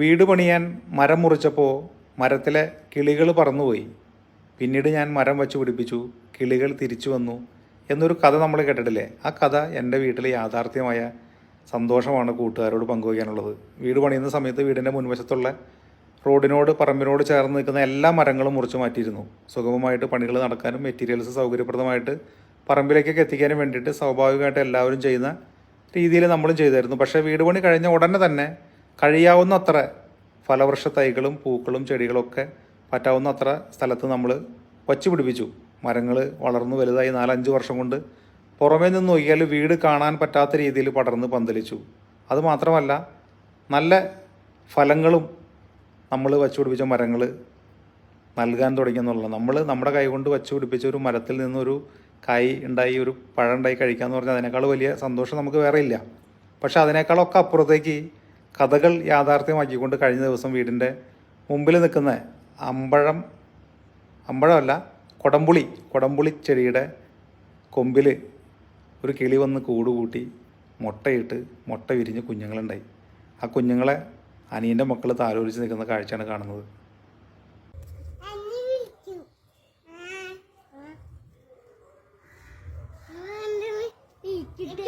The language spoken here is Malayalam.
വീട് പണിയാൻ മരം മുറിച്ചപ്പോൾ മരത്തിലെ കിളികൾ പറന്നുപോയി. പിന്നീട് ഞാൻ മരം വച്ച് പിടിപ്പിച്ചു കിളികൾ തിരിച്ചു വന്നു എന്നൊരു കഥ നമ്മൾ കേട്ടിട്ടില്ലേ? ആ കഥ എന്റെ വീട്ടിലെ യാഥാർത്ഥ്യമായ സന്തോഷമാണ് കൂട്ടുകാരോട് പങ്കുവയ്ക്കാനുള്ളത്. വീട് പണിയുന്ന സമയത്ത് വീടിന്റെ മുൻവശത്തുള്ള റോഡിനോട് പറമ്പിനോട് ചേർന്ന് നിൽക്കുന്ന എല്ലാ മരങ്ങളും മുറിച്ച് മാറ്റിയിരുന്നു. സുഗമമായിട്ട് പണികൾ നടക്കാനും മെറ്റീരിയൽസ് സൗകര്യപ്രദമായിട്ട് പറമ്പിലേക്കൊക്കെ എത്തിക്കാനും വേണ്ടിയിട്ട് സ്വാഭാവികമായിട്ട് എല്ലാവരും ചെയ്യുന്ന രീതിയിൽ നമ്മളും ചെയ്തായിരുന്നു. പക്ഷേ വീട് പണി കഴിഞ്ഞ ഉടനെ തന്നെ കഴിയാവുന്ന അത്ര ഫലവൃക്ഷ തൈകളും പൂക്കളും ചെടികളൊക്കെ പറ്റാവുന്ന അത്ര സ്ഥലത്ത് നമ്മൾ വച്ചു പിടിപ്പിച്ചു. മരങ്ങൾ വളർന്നു വലുതായി നാലഞ്ച് വർഷം കൊണ്ട് പുറമേ നിന്ന് നോക്കിയാൽ വീട് കാണാൻ പറ്റാത്ത രീതിയിൽ പടർന്ന് പന്തലിച്ചു. അതുമാത്രമല്ല നല്ല ഫലങ്ങളും നമ്മൾ വച്ചു പിടിപ്പിച്ച മരങ്ങൾ നൽകാൻ തുടങ്ങിയെന്നുള്ളത് നമ്മൾ നമ്മുടെ കൈകൊണ്ട് വച്ചു പിടിപ്പിച്ച ഒരു മരത്തിൽ നിന്നൊരു കായ് ഉണ്ടായി ഒരു പഴം ഉണ്ടായി കഴിക്കാന്ന് പറഞ്ഞാൽ അതിനേക്കാൾ വലിയ സന്തോഷം നമുക്ക് വേറെ ഇല്ല. പക്ഷേ അതിനേക്കാളൊക്കെ അപ്പുറത്തേക്ക് കഥകൾ യാഥാർത്ഥ്യമാക്കിക്കൊണ്ട് കഴിഞ്ഞ ദിവസം വീടിന്റെ മുമ്പിൽ നിൽക്കുന്ന അമ്പഴം അമ്പഴമല്ല കൊടംപുളി കൊടംപുളി ചെടിയുടെ കൊമ്പിൽ ഒരു കിളി വന്ന് കൂടുകൂട്ടി മുട്ടയിട്ട് മുട്ട വിരിഞ്ഞ് കുഞ്ഞുങ്ങളുണ്ടായി ആ കുഞ്ഞുങ്ങളെ അനിയന്റെ മക്കൾ താലോലിച്ച് നിൽക്കുന്ന കാഴ്ചയാണ് കാണുന്നത് ഇട്ടിട്ട്